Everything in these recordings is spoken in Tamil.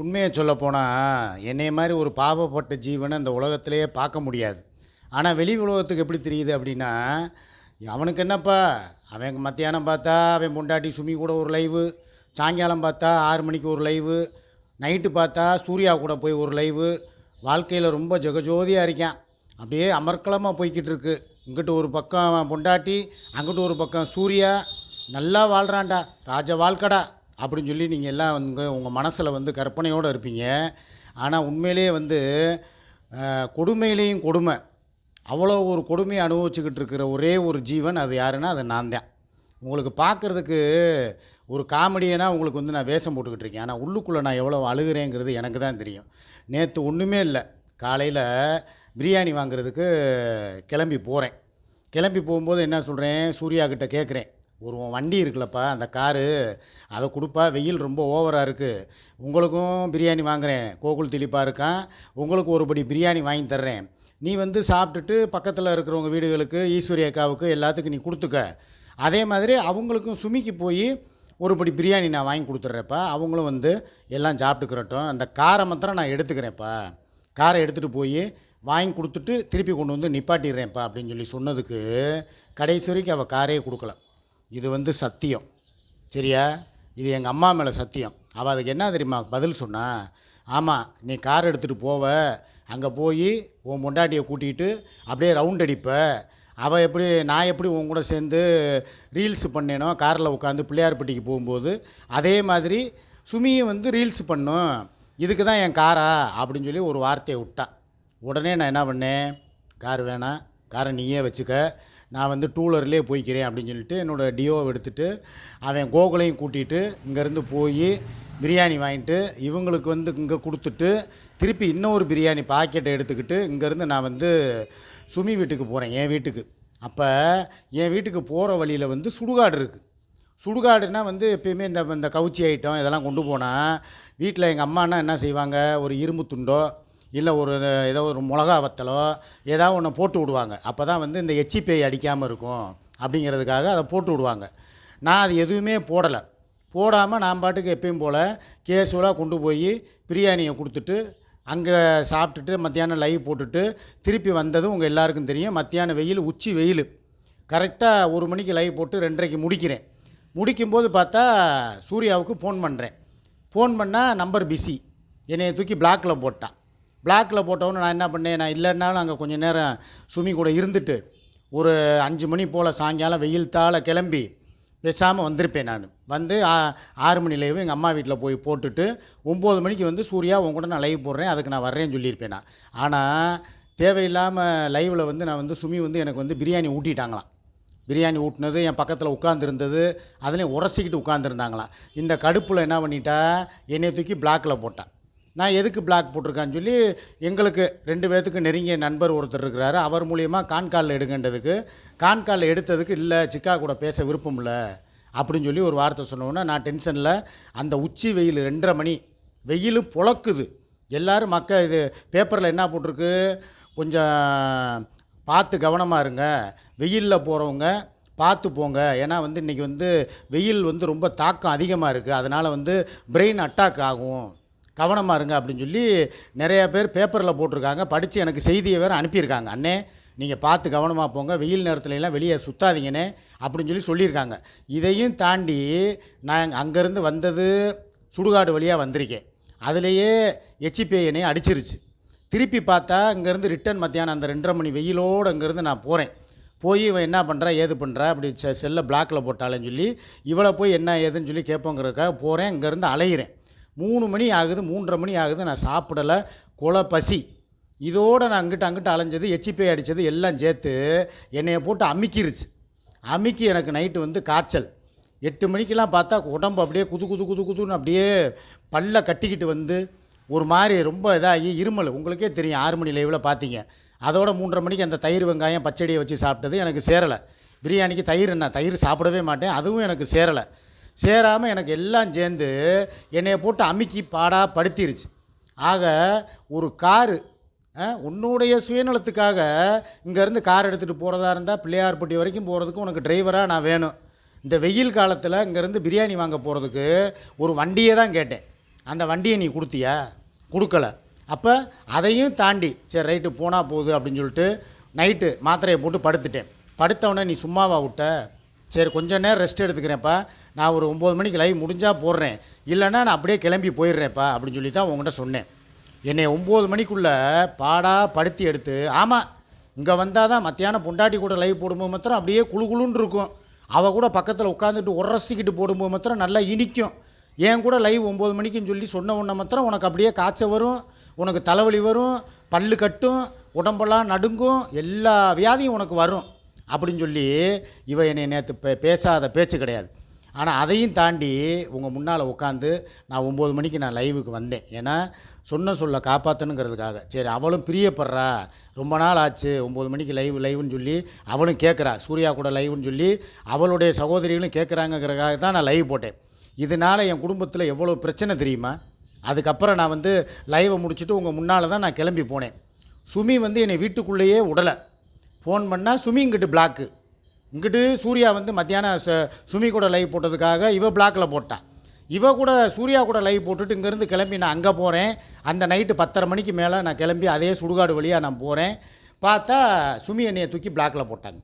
உண்மையை சொல்லப்போனால் என்னைய மாதிரி ஒரு பாவப்பட்ட ஜீவனை இந்த உலகத்திலேயே பார்க்க முடியாது. ஆனால் வெளி உலகத்துக்கு எப்படி தெரியுது அப்படின்னா அவனுக்கு என்னப்பா? அவன் மத்தியானம் பார்த்தா அவன் பொண்டாட்டி சுமி கூட ஒரு லைவு சாயங்காலம் பார்த்தா ஆறு மணிக்கு ஒரு லைவு நைட்டு பார்த்தா சூர்யா கூட போய் ஒரு லைவு வாழ்க்கையில் ரொம்ப ஜெகஜோதியாக இருக்கான். அப்படியே அமர்க்கலமாக போய்கிட்டு இருக்கு. இங்கிட்டு ஒரு பக்கம் அவன் பொண்டாட்டி அங்கிட்டு ஒரு பக்கம் சூர்யா நல்லா வாழ்கிறான்டா ராஜ வாழ்க்கடா. அப்படின்னு சொல்லி நீங்கள் எல்லாம் வந்து உங்கள் மனசில் வந்து கற்பனையோடு இருப்பீங்க. ஆனால் உண்மையிலேயே வந்து கொடுமையிலேயும் கொடுமை. அவ்வளோ ஒரு கொடுமையை அனுபவிச்சுக்கிட்டு இருக்கிற ஒரே ஒரு ஜீவன் அது யாருன்னா அது நான் தான். உங்களுக்கு பார்க்குறதுக்கு ஒரு காமெடியனாக உங்களுக்கு வந்து நான் வேஷம் போட்டுக்கிட்டு இருக்கேன். ஆனால் உள்ளுக்குள்ளே நான் எவ்வளோ அழுகிறேங்கிறது எனக்கு தான் தெரியும். நேற்று ஒன்றுமே இல்லை. காலையில் பிரியாணி வாங்குறதுக்கு கிளம்பி போகிறேன் கிளம்பி போகும்போது என்ன சொல்கிறேன் சூர்யா கிட்டே கேட்குறேன் ஒரு வண்டி இருக்குல்லப்பா அந்த காரு அதை கொடுப்பா வெயில் ரொம்ப ஓவராக இருக்குது உங்களுக்கும் பிரியாணி வாங்குகிறேன் கோகுல் திலிப்பாக இருக்கான். உங்களுக்கு ஒருபடி பிரியாணி வாங்கி தர்றேன். நீ வந்து சாப்பிட்டுட்டு பக்கத்தில் இருக்கிறவங்க வீடுகளுக்கு ஈஸ்வரி அக்காவுக்கு எல்லாத்துக்கும் நீ கொடுத்துக்க. அதே மாதிரி அவங்களுக்கும் சுமிக்கு போய் ஒருபடி பிரியாணி நான் வாங்கி கொடுத்துட்றேப்பா அவங்களும் வந்து எல்லாம் சாப்பிட்டுக்கிறட்டும். அந்த காரை மாத்திரம் நான் எடுத்துக்கிறேன்ப்பா. காரை எடுத்துகிட்டு போய் வாங்கி கொடுத்துட்டு திருப்பி கொண்டு வந்து நிப்பாட்டிடுறேன்ப்பா அப்படின்னு சொல்லி சொன்னதுக்கு கடைசி வரைக்கும் அவள் காரே கொடுக்கல. இது வந்து சத்தியம். சரியா? இது எங்கள் அம்மா மேலே சத்தியம். அவள் அதுக்கு என்ன தெரியுமா பதில் சொன்னா ஆமாம் நீ கார் எடுத்துகிட்டு போவ. அங்கே போய் உன் பொண்டாட்டியை கூட்டிகிட்டு அப்படியே ரவுண்ட் அடிப்ப. அவள் எப்படி நான் எப்படி உன் கூட சேர்ந்து ரீல்ஸ் பண்ணேனோ காரில் உட்காந்து பிள்ளையார்பட்டிக்கு போகும்போது அதே மாதிரி சுமியும் வந்து ரீல்ஸ் பண்ணும். இதுக்கு தான் என் காரா? அப்படின்னு சொல்லி ஒரு வார்த்தையை விட்டா. உடனே நான் என்ன பண்ணேன்? கார் வேணாம். காரை நீயே வச்சுக்க. நான் வந்து டூலர்லேயே போய்க்கிறேன் அப்படின்னு சொல்லிட்டு என்னோடய டியோவை எடுத்துகிட்டு அவன் கோகுலையும் கூட்டிகிட்டு இங்கேருந்து போய் பிரியாணி வாங்கிட்டு இவங்களுக்கு வந்து இங்கே கொடுத்துட்டு திருப்பி இன்னொரு பிரியாணி பாக்கெட்டை எடுத்துக்கிட்டு இங்கேருந்து நான் வந்து சுமி வீட்டுக்கு போகிறேன் என் வீட்டுக்கு. அப்போ என் வீட்டுக்கு போகிற வழியில் வந்து சுடுகாடு இருக்குது சுடுகாடுனா வந்து எப்பயுமே இந்த இந்த கவுச்சி ஐட்டம் இதெல்லாம் கொண்டு போனால் வீட்டில் எங்கள் அம்மானா என்ன செய்வாங்க? ஒரு இரும்பு துண்டோ இல்லை ஒரு ஏதோ ஒரு மிளகா வத்தலோ ஏதாவது ஒன்று போட்டு விடுவாங்க. அப்போ தான் வந்து இந்த எச்சி பேய் அடிக்காமல் இருக்கும் அப்படிங்கிறதுக்காக அதை போட்டு விடுவாங்க. நான் அது எதுவுமே போடலை. போடாமல் நான் பாட்டுக்கு எப்பயும் போல் கேஷுவலாக கொண்டு போய் பிரியாணியை கொடுத்துட்டு அங்கே சாப்பிட்டுட்டு மத்தியானம் லைவ் போட்டுட்டு திருப்பி வந்ததும் உங்கள் எல்லாருக்கும் தெரியும். மத்தியானம் வெயில் உச்சி வெயில். கரெக்டாக ஒரு மணிக்கு லைவ் போட்டு ரெண்டரைக்கு முடிக்கிறேன். முடிக்கும்போது பார்த்தா சூர்யாவுக்கு ஃபோன் பண்ணுறேன் ஃபோன் பண்ணால் நம்பர் பிஸி என்னைய தூக்கி பிளாக்கில் போட்டான் பிளாக்கில் போட்டவொன்னு நான் என்ன பண்ணேன் நான் இல்லைன்னாலும் அங்கே கொஞ்சம் நேரம் சுமி கூட இருந்துட்டு ஒரு அஞ்சு மணி போல் சாயங்காலம் வெயில் தாழ கிளம்பி பேசாமல் வந்திருப்பேன் நான். வந்து ஆ- ஆறு மணி லைவு எங்கள் அம்மா வீட்டில் போய் போட்டுட்டு ஒம்பது மணிக்கு வந்து சூர்யா உன் கூட நான் லைவ் போடுறேன் அதுக்கு நான் வர்றேன்னு சொல்லியிருப்பேன் நான். ஆனால் தேவையில்லாமல் லைவில் வந்து நான் வந்து சுமி வந்து எனக்கு வந்து பிரியாணி ஊட்டிட்டாங்களாம். பிரியாணி ஊட்டினது என் பக்கத்தில் உட்காந்துருந்தது அதுலேயும் உரசிக்கிட்டு உட்காந்துருந்தாங்களாம் இந்த கடுப்பில் என்ன பண்ணிட்டா என்னை தூக்கி பிளாக்கில் போட்டேன் நான் எதுக்கு பிளாக் போட்டிருக்கான்னு சொல்லி எங்களுக்கு ரெண்டு பேர்த்துக்கு நெருங்கிய நண்பர் ஒருத்தர் இருக்கிறாரு. அவர் மூலியமாக கான்காலில் எடுங்கன்றதுக்கு கான்காலில் எடுத்ததுக்கு இல்லை சிக்கா கூட பேச விருப்பம் இல்லை அப்படின்னு சொல்லி ஒரு வார்த்தை சொன்னோன்னே நான் டென்ஷனில் அந்த உச்சி வெயில் ரெண்டரை மணி வெயில் புழக்குது. எல்லோரும் மக்க இது பேப்பரில் என்ன போட்டிருக்கு? கொஞ்சம் பார்த்து கவனமாக இருங்க. வெயிலில் போகிறவங்க பார்த்து போங்க. ஏன்னா வந்து இன்றைக்கி வந்து வெயில் வந்து ரொம்ப தாக்கம் அதிகமாக இருக்குது அதனால் வந்து பிரெயின் அட்டாக் ஆகும். கவனமாக இருங்க அப்படின்னு சொல்லி நிறைய பேர் பேப்பரில் போட்டிருக்காங்க. படித்து எனக்கு செய்தியை வேறு அனுப்பியிருக்காங்க. அண்ணே நீங்கள் பார்த்து கவனமாக போங்க. வெயில் நேரத்துல எல்லாம் வெளியே சுத்தாதீங்கண்ணே அப்படின்னு சொல்லி சொல்லியிருக்காங்க. இதையும் தாண்டி நான் அங்கேருந்து வந்தது சுடுகாடு வழியாக வந்திருக்கேன். அதுலேயே எச்சிபிஐனை அடிச்சிருச்சு. திருப்பி பார்த்தா இங்கேருந்து ரிட்டன் மத்தியானம் அந்த ரெண்டரை மணி வெயிலோடு அங்கேருந்து நான் போகிறேன் போய் இவன் என்ன பண்ணுறா ஏது பண்ணுறா அப்படி செ செல்லை பிளாக்கில் போட்டாலேன்னு சொல்லி இவளை போய் என்ன ஏதுன்னு சொல்லி கேட்போங்கிறதுக்காக போகிறேன் இங்கேருந்து அலையிறேன். மூணு மணி ஆகுது மூன்றரை மணி ஆகுது நான் சாப்பிடலை. கொலை பசி. இதோடு நான் அங்கிட்ட அங்கிட்ட அலைஞ்சது எச்சிப்பை அடித்தது எல்லாம் சேர்த்து என்னையை போட்டு அமுக்கிருச்சு. அமுக்கி எனக்கு நைட்டு வந்து காய்ச்சல். எட்டு மணிக்கெல்லாம் பார்த்தா உடம்பு அப்படியே குது குது குது குதுன்னு அப்படியே பல்ல கட்டிக்கிட்டு வந்து ஒரு மாதிரி ரொம்ப இதாகி இருமல். உங்களுக்கே தெரியும் ஆறு மணி லைவில் பார்த்தீங்க. அதோட மூன்றரை மணிக்கு அந்த தயிர் வெங்காயம் பச்சடியை வச்சு சாப்பிட்டது எனக்கு சேரலை. பிரியாணிக்கு தயிர் என்ன? தயிர் சாப்பிடவே மாட்டேன். அதுவும் எனக்கு சேரலை. சேராமல் எனக்கு எல்லாம் சேர்ந்து என்னையை போட்டு அமுக்கி பாடா படுத்திருச்சு. ஆக ஒரு காரு உன்னுடைய சுயநலத்துக்காக இங்கேருந்து கார் எடுத்துகிட்டு போகிறதா இருந்தால் பிள்ளையார்பட்டி வரைக்கும் போகிறதுக்கு உனக்கு டிரைவராக நான் வேணும். இந்த வெயில் காலத்தில் இங்கேருந்து பிரியாணி வாங்க போகிறதுக்கு ஒரு வண்டியை தான் கேட்டேன். அந்த வண்டியை நீ கொடுத்தியா? கொடுக்கல. அப்போ அதையும் தாண்டி சரி ரைட்டு போனால் போகுது அப்படின்னு சொல்லிட்டு நைட்டு மாத்திரையை போட்டு படுத்துட்டேன். படுத்தவொடனே நீ சும்மாவா விட்ட? சரி கொஞ்ச நேரம் ரெஸ்ட் எடுத்துக்கிறேன்ப்பா. நான் ஒரு ஒம்பது மணிக்கு லைவ் முடிஞ்சால் போடுறேன். இல்லைன்னா நான் அப்படியே கிளம்பி போயிடுறேன்ப்பா அப்படின்னு சொல்லி தான் உங்கள்கிட்ட சொன்னேன். என்னை ஒம்பது மணிக்குள்ளே பாடா படுத்தி எடுத்து ஆமாம் இங்கே வந்தால் தான் மத்தியானம் பொண்டாட்டி கூட லைவ் போடும்போது மாத்திரம் அப்படியே குளு குழுன்னு இருக்கும். அவள் கூட பக்கத்தில் உட்காந்துட்டு உரசிக்கிட்டு போடும்போது மாத்திரம் நல்லா இனிக்கும். என் கூட லைவ் ஒம்பது மணிக்குன்னு சொல்லி சொன்ன உடனே மாத்திரம் உனக்கு அப்படியே காய்ச்சல் வரும் உனக்கு தலைவலி வரும் பல்லு கட்டும் உடம்பெல்லாம் நடுங்கும் எல்லா வியாதியும் உனக்கு வரும். அப்படின்னு சொல்லி இவ என்னை நேற்று பே பேசாத பேச்சு கிடையாது. ஆனால் அதையும் தாண்டி உங்கள் முன்னால் உட்காந்து நான் ஒம்பது மணிக்கு நான் லைவுக்கு வந்தேன். ஏன்னா சொன்ன சொல்ல காப்பாற்றணுங்கிறதுக்காக சரி அவளும் பிரியப்படுறா. ரொம்ப நாள் ஆச்சு ஒம்பது மணிக்கு லைவ் லைவ்னு சொல்லி அவளும் கேட்குறா சூர்யா கூட லைவ்னு சொல்லி அவளுடைய சகோதரிகளும் கேட்குறாங்கங்கிறதுக்காக தான் நான் லைவ் போட்டேன். இதனால் என் குடும்பத்தில் எவ்வளோ பிரச்சனை தெரியுமா? அதுக்கப்புறம் நான் வந்து லைவை முடிச்சுட்டு உங்கள் முன்னால் தான் நான் கிளம்பி போனேன். சுமி வந்து என்னை வீட்டுக்குள்ளேயே விடலை ஃபோன் பண்ணால் சுமி இங்கிட்டு பிளாக்கு இங்கிட்டு சூர்யா வந்து மத்தியானம் ச சுமி கூட லைவ் போட்டதுக்காக இவ பிளாக்கில் போட்டான் இவ கூட சூர்யா கூட லைவ் போட்டுட்டு இங்கேருந்து கிளம்பி நான் அங்கே போகிறேன் அந்த நைட்டு பத்தரை மணிக்கு மேலே நான் கிளம்பி அதே சுடுகாடு வழியாக நான் போகிறேன் பார்த்தா சுமி என்னையை தூக்கி பிளாக்கில் போட்டாங்க.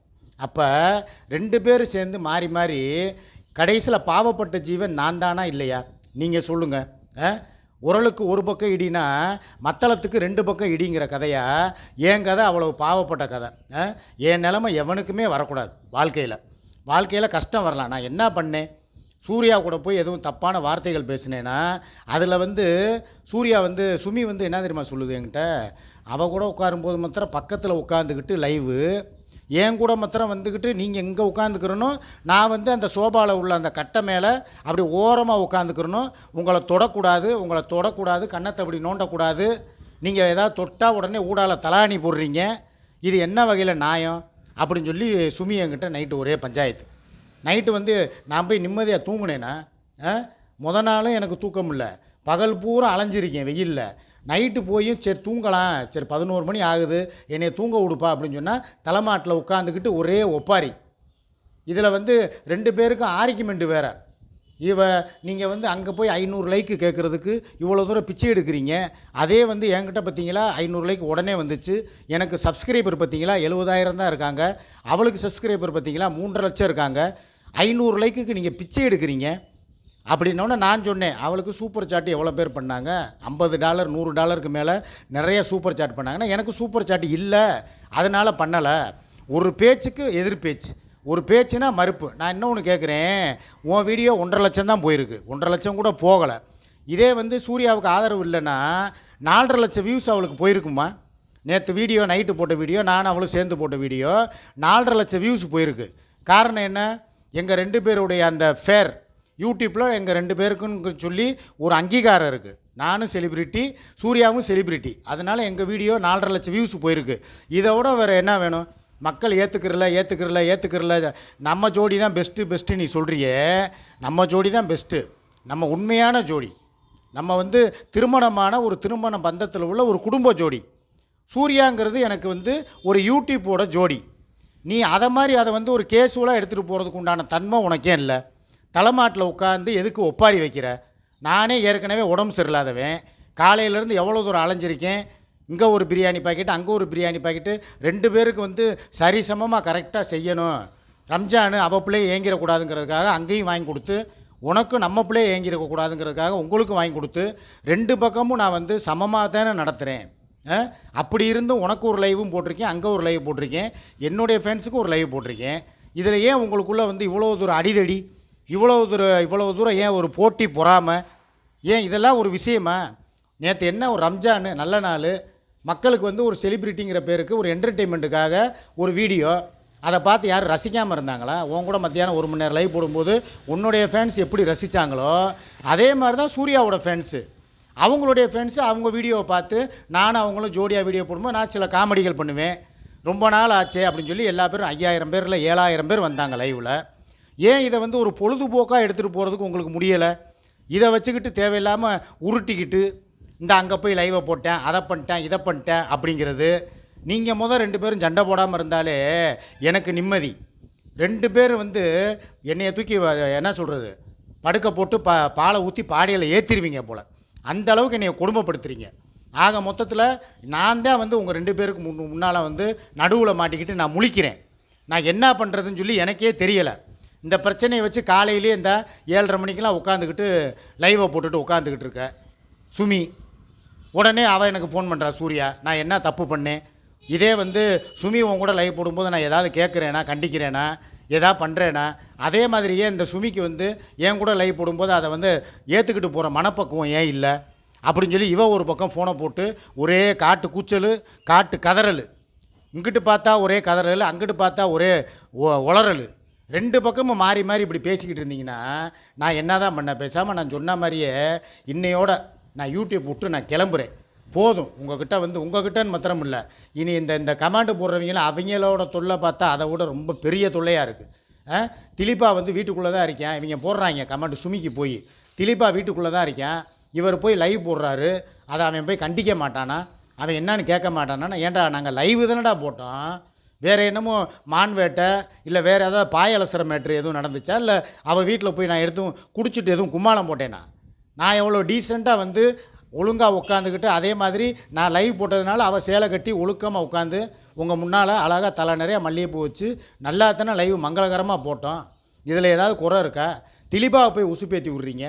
அப்போ ரெண்டு பேரும் சேர்ந்து மாறி மாறி கடைசியில் பாவப்பட்ட ஜீவன் நான் தானா இல்லையா? நீங்கள் சொல்லுங்கள் உரலுக்கு ஒரு பக்கம் இடினா மத்தளத்துக்கு ரெண்டு பக்கம் இடிங்கிற கதையாக என் கதை? அவ்வளோ பாவப்பட்ட கதை. என் நிலமை எவனுக்குமே வரக்கூடாது வாழ்க்கையில். வாழ்க்கையில் கஷ்டம் வரலாம். நான் என்ன பண்ணேன்? சூர்யா கூட போய் எதுவும் தப்பான வார்த்தைகள் பேசினேன்னா அதில் வந்து சூர்யா வந்து சுமி வந்து என்ன தெரியுமா சொல்லுது என்கிட்ட? அவள் கூட உட்காரும்போது மாத்திரம் பக்கத்தில் உட்காந்துக்கிட்டு லைவு என் கூட மாத்திரம் வந்துக்கிட்டு நீங்கள் எங்கே உட்காந்துக்கிறனோ நான் வந்து அந்த சோபாவில் உள்ள அந்த கட்டை மேலே அப்படி ஓரமாக உட்காந்துக்கிறணும் உங்களை தொடக்கூடாது உங்களை தொடக்கூடாது கண்ணத்தை அப்படி நோண்டக்கூடாது. நீங்கள் ஏதாவது தொட்டால் உடனே ஊடால தலாணி போடுறீங்க. இது என்ன வகையில் நியாயம்? அப்படின்னு சொல்லி சுமி என்கிட்ட நைட்டு ஒரே பஞ்சாயத்து. நைட்டு வந்து நான் போய் நிம்மதியாக தூங்குனேன்னா ஆ? முத நாளும் எனக்கு தூக்கம் இல்லை பகல் பூரா அலைஞ்சிருக்கேன் வெயிலில். நைட்டு போயும் சரி தூங்கலாம். சரி பதினோரு மணி ஆகுது. என்னை தூங்க விடுப்பா அப்படின்னு சொன்னால் தலைமாட்டில் உட்காந்துக்கிட்டு ஒரே ஒப்பாரி. இதில் வந்து ரெண்டு பேருக்கும் ஆர்கியூமெண்ட் வேறு. இவ நீங்கள் வந்து அங்கே போய் ஐநூறு லைக்கு கேட்குறதுக்கு இவ்வளோ தூரம் பிச்சை எடுக்கிறீங்க. அதே வந்து என்கிட்ட பார்த்தீங்களா ஐநூறு லைக் உடனே வந்துச்சு. எனக்கு சப்ஸ்கிரைபர் பார்த்தீங்களா எழுபதாயிரம் தான் இருக்காங்க. அவளுக்கு சப்ஸ்கிரைபர் பார்த்தீங்களா மூன்றரை லட்சம் இருக்காங்க. ஐநூறு லைக்குக்கு நீங்கள் பிச்சை எடுக்கிறீங்க. அப்படின்னோடனே நான் சொன்னேன் அவளுக்கு சூப்பர் சாட் எவ்வளோ பேர் பண்ணாங்க? ஐம்பது டாலர் நூறு டாலருக்கு மேலே நிறைய சூப்பர் சாட் பண்ணாங்கன்னா எனக்கு சூப்பர் சாட் இல்லை. அதனால் பண்ணலை. ஒரு பேச்சுக்கு எதிர் பேச்சு. ஒரு பேச்சுனா மறுப்பு. நான் என்ன ஒன்று கேட்குறேன் உன் வீடியோ ஒன்றரை லட்சம் தான் போயிருக்கு. ஒன்றரை லட்சம் கூட போகலை. இதே வந்து சூர்யாவுக்கு ஆதரவு இல்லைன்னா நாலரை லட்சம் வியூஸ் அவளுக்கு போயிருக்குமா? நேற்று வீடியோ நைட்டு போட்ட வீடியோ நான் அவளும் சேர்ந்து போட்ட வீடியோ நாலரை லட்சம் வியூஸ் போயிருக்கு. காரணம் என்ன? எங்கள் ரெண்டு பேருடைய அந்த ஃபேர் யூடியூப்பில் எங்கள் ரெண்டு பேருக்குன்னு சொல்லி ஒரு அங்கீகாரம் இருக்குது நானும் செலிப்ரிட்டி சூர்யாவும் செலிப்ரிட்டி அதனால் எங்கள் வீடியோ நாலரை லட்சம் வியூஸ் போயிருக்கு. இதை விட வேறு என்ன வேணும்? மக்கள் ஏற்றுக்கிறல ஏற்றுக்கிறல ஏற்றுக்கிறல நம்ம ஜோடி தான் பெஸ்ட்டு பெஸ்ட்டு நீ சொல்கிறியே நம்ம ஜோடி தான் பெஸ்ட்டு நம்ம உண்மையான ஜோடி. நம்ம வந்து திருமணமான ஒரு திருமண பந்தத்தில் உள்ள ஒரு குடும்ப ஜோடி. சூர்யாங்கிறது எனக்கு வந்து ஒரு யூடியூப்போட ஜோடி. நீ அதை மாதிரி அதை வந்து ஒரு கேஸுவலாக எடுத்துகிட்டு போகிறதுக்கு உண்டான தன்மை உனக்கே இல்லை. தலைமாட்டில் உட்காந்து எதுக்கு ஒப்பாரி வைக்கிற? நானே ஏற்கனவே உடம்பு சரியில்லாதவன். காலையிலேருந்து எவ்வளோ தூரம் அலைஞ்சிருக்கேன்? இங்கே ஒரு பிரியாணி பாக்கெட்டு அங்கே ஒரு பிரியாணி பாக்கெட்டு. ரெண்டு பேருக்கு வந்து சரிசமமாக கரெக்டாக செய்யணும். ரம்ஜானு அவ பிள்ளையை ஏங்கிடக்கூடாதுங்கிறதுக்காக அங்கேயும் வாங்கி கொடுத்து உனக்கும் நம்ம பிள்ளையை ஏங்கிருக்கக்கூடாதுங்கிறதுக்காக உங்களுக்கும் வாங்கி கொடுத்து ரெண்டு பக்கமும் நான் வந்து சமமாக தானே நடத்துகிறேன் அப்படி இருந்தும் உனக்கு ஒரு லைவும் போட்டிருக்கேன் அங்கே ஒரு லைவ் போட்டிருக்கேன். என்னுடைய ஃப்ரெண்ட்ஸுக்கு ஒரு லைவ் போட்டிருக்கேன். இதில் ஏன் உங்களுக்குள்ளே வந்து இவ்வளோ தூரம் அடிதடி? இவ்வளோ தூரம் இவ்வளோ தூரம் ஏன் ஒரு போட்டி பொறாமை? ஏன் இதெல்லாம் ஒரு விஷயமா? நேற்று என்ன ஒரு ரம்ஜானு நல்ல நாள். மக்களுக்கு வந்து ஒரு செலிப்ரிட்டிங்கிற பேருக்கு ஒரு என்டர்டெயின்மெண்ட்டுக்காக ஒரு வீடியோ. அதை பார்த்து யாரும் ரசிக்காமல் இருந்தாங்களா? உன் கூட மத்தியானம் ஒரு மணி நேரம் லைவ் போடும்போது உன்னுடைய ஃபேன்ஸ் எப்படி ரசித்தாங்களோ அதே மாதிரி தான் சூர்யாவோட ஃபேன்ஸு அவங்களுடைய ஃப்ரெண்ட்ஸு அவங்க வீடியோவை பார்த்து நானும் அவங்களும் ஜோடியாக வீடியோ போடும்போது நான் சில காமெடிகள் பண்ணுவேன். ரொம்ப நாள் ஆச்சு அப்படின்னு சொல்லி எல்லா பேரும் ஐயாயிரம் பேரில் ஏழாயிரம் பேர் வந்தாங்க லைவில் ஏன் இதை வந்து ஒரு பொழுதுபோக்காக எடுத்துகிட்டு போகிறதுக்கு உங்களுக்கு முடியலை? இதை வச்சுக்கிட்டு தேவையில்லாமல் உருட்டிக்கிட்டு இந்த அங்கே போய் லைவை போட்டேன் அதை பண்ணிட்டேன் இதை பண்ணிட்டேன் அப்படிங்கிறது நீங்கள் முதல் ரெண்டு பேரும் சண்டை போடாமல் இருந்தாலே எனக்கு நிம்மதி. ரெண்டு பேர் வந்து என்னைய தூக்கி வ- என்ன சொல்கிறது படுக்க போட்டு பா பாலை ஊற்றி பாடையில் ஏற்றிடுவீங்க போல். அந்த அளவுக்கு என்னை கொடுமைப்படுத்துறீங்க. ஆக மொத்தத்தில் நான் தான் வந்து உங்கள் ரெண்டு பேருக்கு முன் முன்னால் வந்து நடுவில் மாட்டிக்கிட்டு நான் முழிக்கிறேன். நான் என்ன பண்ணுறதுன்னு சொல்லி எனக்கே தெரியலை. இந்த பிரச்சனையை வச்சு காலையிலேயே இந்த ஏழரை மணிக்கெலாம் உட்காந்துக்கிட்டு லைவை போட்டுட்டு உட்காந்துக்கிட்டு இருக்க. சுமி உடனே அவள் எனக்கு ஃபோன் பண்ணுறா சூர்யா நான் என்ன தப்பு பண்ணேன்? இதே வந்து சுமி உன் கூட லைவ் போடும்போது நான் ஏதாவது கேட்குறேனா கண்டிக்கிறேனா எதாவது பண்ணுறேனா அதே மாதிரியே இந்த சுமிக்கு வந்து என் கூட லைவ் போடும்போது அதை வந்து ஏற்றுக்கிட்டு போகிற மனப்பக்குவம் ஏன் இல்லை? அப்படின்னு சொல்லி இவ ஒரு பக்கம் ஃபோனை போட்டு ஒரே காட்டு கூச்சல் காட்டு கதறல். இங்கிட்டு பார்த்தா ஒரே கதறல் அங்கிட்டு பார்த்தா ஒரே ஒ- உளறல் ரெண்டு பக்கமும் மாறி மாறி இப்படி பேசிக்கிட்டு இருந்தீங்கன்னா நான் என்ன தான் பண்ண பேசாமல் நான் சொன்ன மாதிரியே இன்னையோட நான் யூடியூப் விட்டு நான் கிளம்புறேன். போதும். உங்ககிட்ட வந்து உங்ககிட்டன்னு மாத்திரம் இல்லை. இனி இந்த இந்த கமாண்டு போடுறவங்களாம் அவங்களோட தொல்லை பார்த்தா அதை விட ரொம்ப பெரிய தொல்லையாக இருக்குது திலிப்பா வந்து வீட்டுக்குள்ளே தான் இருக்கேன். இவங்க போடுறாங்க கமாண்டு சுமிக்கு போய். திலிப்பா வீட்டுக்குள்ளே தான் இருக்கேன். இவர் போய் லைவ் போடுறாரு. அதை அவன் போய் கண்டிக்க மாட்டானா? அவன் என்னன்னு கேட்க மாட்டானா? ஏன்டா நாங்கள் லைவ் தானடா போட்டோம். வேறு என்னமோ மான் வேட்டை இல்லை வேறு ஏதாவது பாய அலசுற மேட்ரு எதுவும் நடந்துச்சா? இல்லை அவள் வீட்டில் போய் நான் எதுவும் குடிச்சிட்டு எதுவும் கும்மாளம் போட்டேனா? நான் எவ்வளோ டீசெண்டாக வந்து ஒழுங்காக உட்காந்துக்கிட்டு அதே மாதிரி நான் லைவ் போட்டதுனால அவள் சேலை கட்டி ஒழுக்கமாக உட்காந்து உங்கள் முன்னால் அழகாக தலை நிறைய மல்லிகைப்பூ வச்சு நல்லா தானே லைவ் மங்களகரமாக போட்டோம். இதில் ஏதாவது குறை இருக்கா? திலீபாவை போய் உசுப்பேற்றி விட்றீங்க.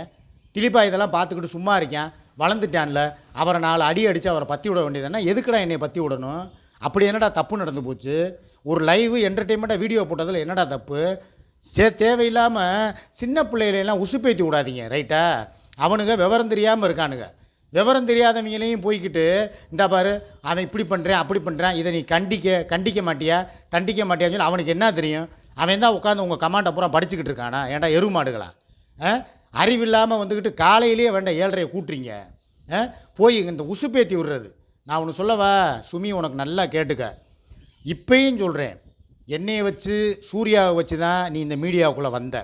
திலிபா இதெல்லாம் பார்த்துக்கிட்டு சும்மா இருக்கேன். வளர்ந்துட்டான்ல. அவரை நாலு அடி அடித்து அவரை பற்றி விட வேண்டியதுன்னா எதுக்குடா என்னை பற்றி விடணும்? அப்படி என்னடா தப்பு நடந்து போச்சு? ஒரு லைவ் என்டர்டெயின்மெண்ட்டாக வீடியோ போட்டதில் என்னடா தப்பு? சே தேவையில்லாமல் சின்ன பிள்ளைகளெல்லாம் உசுப்பேற்றி விடாதீங்க ரைட்டா அவனுங்க விவரம் தெரியாமல் இருக்கானுங்க. விவரம் தெரியாதவங்களையும் போய்க்கிட்டு இந்த பாரு அவன் இப்படி பண்ணுறேன் அப்படி பண்ணுறான் இதை நீ கண்டிக்க கண்டிக்க மாட்டியா? கண்டிக்க மாட்டியான்னு சொல்லி அவனுக்கு என்ன தெரியும்? அவன் தான் உட்காந்து உங்கள் கமாண்டை பூரா படிச்சுக்கிட்டு இருக்கானா? ஏன்டா எருவு மாடுகளா? ஆ? அறிவில்லாமல் வந்துக்கிட்டு காலையிலேயே வேண்டாம் ஏழரையை கூட்டுறீங்க. ஆ? போய் இந்த உசுப்பேற்றி விடுறது. நான் ஒன்று சொல்லவா? சுமி உனக்கு நல்லா கேட்டுக்க. இப்பையும் சொல்கிறேன் என்னையை வச்சு சூர்யாவை வச்சு தான் நீ இந்த மீடியாவுக்குள்ளே வந்த.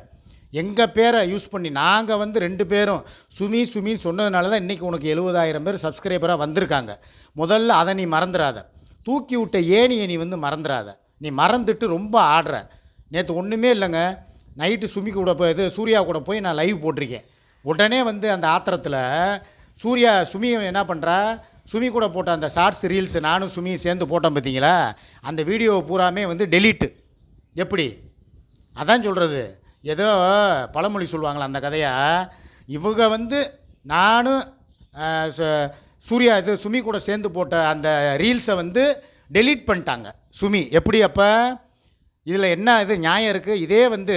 எங்கள் பேரை யூஸ் பண்ணி நாங்கள் வந்து ரெண்டு பேரும் சுமி சுமின்னு சொன்னதுனால தான் இன்றைக்கி உனக்கு எழுபதாயிரம் பேர் சப்ஸ்கிரைபராக வந்திருக்காங்க. முதல்ல அதை நீ மறந்துடாத தூக்கி விட்ட ஏனியை நீ வந்து மறந்துடாத நீ மறந்துட்டு ரொம்ப ஆடுற. நேற்று ஒன்றுமே இல்லைங்க. நைட்டு சுமி கூட போய் இது சூர்யா கூட போய் நான் லைவ் போட்டிருக்கேன். உடனே வந்து அந்த ஆத்திரத்தில் சூர்யா சுமி என்ன பண்ணுறா சுமி கூட போட்ட அந்த ஷார்ட்ஸ் ரீல்ஸ் நானும் சுமியும் சேர்ந்து போட்டோம் பார்த்தீங்களா? அந்த வீடியோ பூராமே வந்து டெலீட்டு எப்படி? அதான் சொல்கிறது ஏதோ பழமொழி சொல்லுவாங்களா அந்த கதையை. இவங்க வந்து நானும் சூர்யா இது சுமி கூட சேர்ந்து போட்ட அந்த ரீல்ஸை வந்து டெலீட் பண்ணிட்டாங்க. சுமி எப்படி அப்போ? இதில் என்ன இது நியாயம் இருக்குது இதே வந்து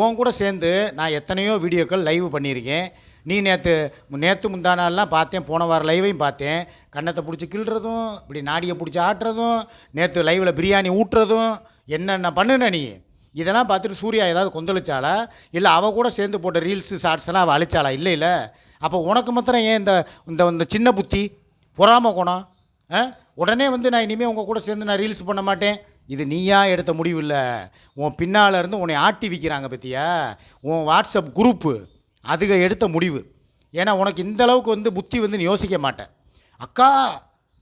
உன் கூட சேர்ந்து நான் எத்தனையோ வீடியோக்கள் லைவ் பண்ணியிருக்கேன். நீ நேற்று நேற்று முந்தா நாள்லாம் பார்த்தேன் போன வார லைவையும் பார்த்தேன். கன்னத்தை பிடிச்சி கிள்றதும் இப்படி நாடியை பிடிச்சி ஆட்டுறதும் நேற்று லைவில் பிரியாணி ஊட்டுறதும் என்னென்ன பண்ணுன நீ? இதெல்லாம் பார்த்துட்டு சூர்யா ஏதாவது கொந்தளிச்சாளா? இல்லை அவள் கூட சேர்ந்து போட்ட ரீல்ஸு ஷார்ட்ஸ்லாம் அவள் அழிச்சாளா? இல்லை இல்லை. அப்போ உனக்கு மாத்திரம் ஏன் இந்த இந்த இந்த சின்ன புத்தி? பொறாம குணம்? ஆ? உடனே வந்து நான் இனிமேல் உங்கள் கூட சேர்ந்து நான் ரீல்ஸ் பண்ண மாட்டேன். இது நீயா எடுத்த முடிவு இல்லை. உன் பின்னால் இருந்து உன்னை ஆட்டி விற்கிறாங்க பற்றியா உன் வாட்ஸ்அப் குரூப்பு அதுக எடுத்த முடிவு. ஏன்னா உனக்கு இந்த அளவுக்கு வந்து புத்தி வந்து நீ யோசிக்க மாட்டேன் அக்கா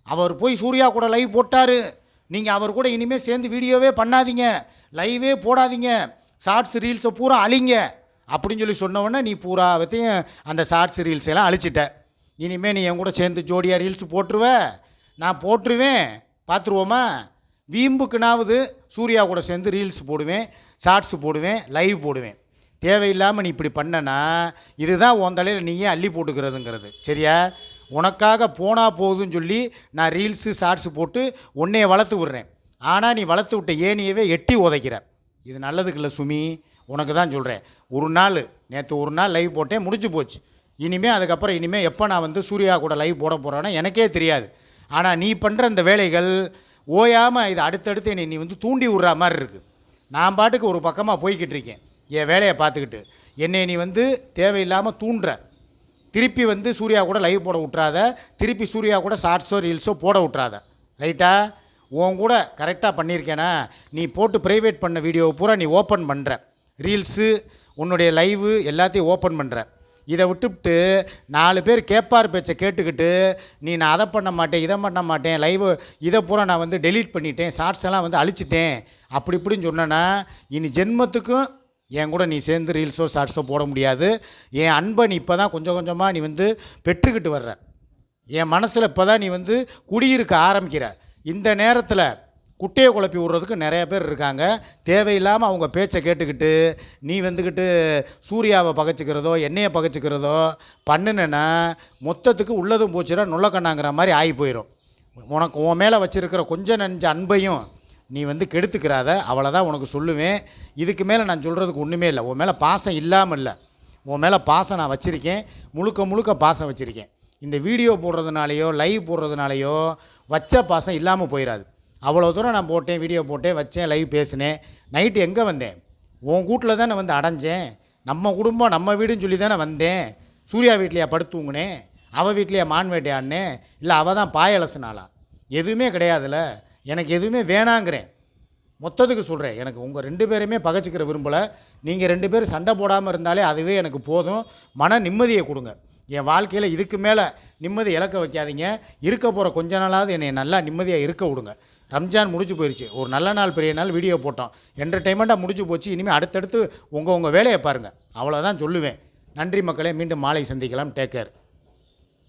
அவர் போய் சூர்யா கூட லைவ் போட்டார். நீங்கள் அவர் கூட இனிமேல் சேர்ந்து வீடியோவே பண்ணாதீங்க. லைவே போடாதீங்க. ஷார்ட்ஸ் ரீல்ஸை பூரா அழிங்க. அப்படின்னு சொல்லி சொன்னவொடனே நீ பூராவத்தையும் அந்த ஷார்ட்ஸ் ரீல்ஸ் எல்லாம் அழிச்சிட்ட. இனிமேல் நீ என் கூட சேர்ந்து ஜோடியாக ரீல்ஸ் போட்டுருவ. நான் போட்டுருவேன். பார்த்துருவோமா வீம்புக்குனாவது சூர்யா கூட சேர்ந்து ரீல்ஸ் போடுவேன். ஷார்ட்ஸ் போடுவேன். லைவ் போடுவேன். தேவையில்லாமல் நீ இப்படி பண்ணனா இதுதான் உன் தலையில் நீயே அள்ளி போட்டுக்கிறதுங்கிறது. சரியா? உனக்காக போனால் போகுதுன்னு சொல்லி நான் ரீல்ஸு ஷார்ட்ஸ் போட்டு உன்னைய வளர்த்து விட்றேன். ஆனால் நீ வளர்த்து விட்ட ஏனியவே எட்டி உதைக்கிற. இது நல்லதுக்கு இல்லை சுமி. உனக்கு தான் சொல்கிறேன் ஒரு நாள் நேற்று ஒரு நாள் லைவ் போட்டேன் முடிஞ்சு போச்சு. இனிமேல் அதுக்கப்புறம் இனிமேல் எப்போ நான் வந்து சூர்யா கூட லைவ் போட போகிறேன்னா எனக்கே தெரியாது. ஆனால் நீ பண்ணுற இந்த வேலைகள் ஓயாமல் இது அடுத்தடுத்து என்னை நீ வந்து தூண்டி விட்ற மாதிரி இருக்குது நான் பாட்டுக்கு ஒரு பக்கமாக போய்கிட்டு இருக்கேன். என் வேலையை பார்த்துக்கிட்டு. என்னை நீ வந்து தேவையில்லாமல் தூண்டுற. திருப்பி வந்து சூர்யா கூட லைவ் போட விட்றாத திருப்பி சூர்யா கூட ஷார்ட்ஸோ ரீல்ஸோ போட விட்றாத ரைட்டா உன் கூட கரெக்டாக பண்ணியிருக்கேனா? நீ போட்டு ப்ரைவேட் பண்ண வீடியோவை பூரா நீ ஓப்பன் பண்ணுற ரீல்ஸு உன்னுடைய லைவு எல்லாத்தையும் ஓப்பன் பண்ணுற இதை விட்டுவிட்டு நாலு பேர் கேட்பார் பேச்சை கேட்டுக்கிட்டு நீ நான் அதை பண்ண மாட்டேன் இதை பண்ண மாட்டேன் லைவு இதை பூரா நான் வந்து டெலீட் பண்ணிட்டேன் ஷார்ட்ஸ் எல்லாம் வந்து அழிச்சிட்டேன். அப்படி இப்படின்னு சொன்னேன்னா இனி ஜென்மத்துக்கும் என் கூட நீ சேர்ந்து ரீல்ஸோ ஷார்ட்ஸோ போட முடியாது. என் அன்பை நீ இப்போ தான் கொஞ்சம் கொஞ்சமாக நீ வந்து பெற்றுக்கிட்டு வர்ற. என் மனசில் இப்போ தான் நீ வந்து குடியிருக்க ஆரம்பிக்கிற. இந்த நேரத்தில் குட்டையை குழப்பி விட்றதுக்கு நிறைய பேர் இருக்காங்க. தேவையில்லாமல் அவங்க பேச்சை கேட்டுக்கிட்டு நீ வந்துக்கிட்டு சூர்யாவை பகைச்சிக்கிறதோ எண்ணெயை பகைச்சிக்கிறதோ பண்ணுனேன்னா மொத்தத்துக்கு உள்ளதும் போச்சுடா நுள்ளக்கண்ணாங்கிற மாதிரி ஆகி போயிடும் உனக்கு உன் மேலே வச்சுருக்கிற கொஞ்சம் நஞ்ச அன்பையும் நீ வந்து கெடுத்துக்கிறாத அவ்வளோதான் உனக்கு சொல்லுவேன். இதுக்கு மேலே நான் சொல்கிறதுக்கு ஒன்றுமே இல்லை. உன் மேலே பாசம் இல்லாமல் இல்லை. உன் மேலே பாசம் நான் வச்சுருக்கேன். முழுக்க முழுக்க பாசம் வச்சுருக்கேன். இந்த வீடியோ போடுறதுனாலையோ லைவ் போடுறதுனாலையோ வச்ச பாசம் இல்லாமல் போயிடாது அவ்வளோ தூரம் நான் போட்டேன் வீடியோ போட்டேன் வச்சேன் லைவ் பேசினேன். நைட்டு எங்கே வந்தேன்? உன் வீட்டில் தானே வந்து அடைஞ்சேன். நம்ம குடும்பம் நம்ம வீடுன்னு சொல்லி தானே வந்தேன். சூர்யா வீட்லையா படுத்து அவள் வீட்லையா மான் வேட்டையாடினேன் இல்லை அவள் தான் பாயலசுனாளா எதுவுமே கிடையாதுல்ல எனக்கு எதுவுமே வேணாங்கிறேன். மொத்தத்துக்கு சொல்கிறேன் எனக்கு உங்கள் ரெண்டு பேருமே பகைச்சிக்கிற விரும்பலை. நீங்கள் ரெண்டு பேரும் சண்டை போடாமல் இருந்தாலே அதுவே எனக்கு போதும். மன நிம்மதியை கொடுங்க. என் வாழ்க்கையில் இதுக்கு மேலே நிம்மதி இழக்க வைக்காதீங்க. இருக்க போகிற கொஞ்ச நாளாவது என்னை நல்லா நிம்மதியாக இருக்க விடுங்க. ரம்ஜான் முடிஞ்சு போயிடுச்சு ஒரு நல்ல நாள் பெரிய நாள் வீடியோ போட்டோம். என்டர்டைன்மெண்ட்டாக முடிஞ்சு போச்சு. இனிமேல் அடுத்தடுத்து உங்கள் உங்கள் வேலையை பாருங்கள் அவ்வளோதான் சொல்லுவேன். நன்றி மக்களே. மீண்டும் மாலை சந்திக்கலாம். Take care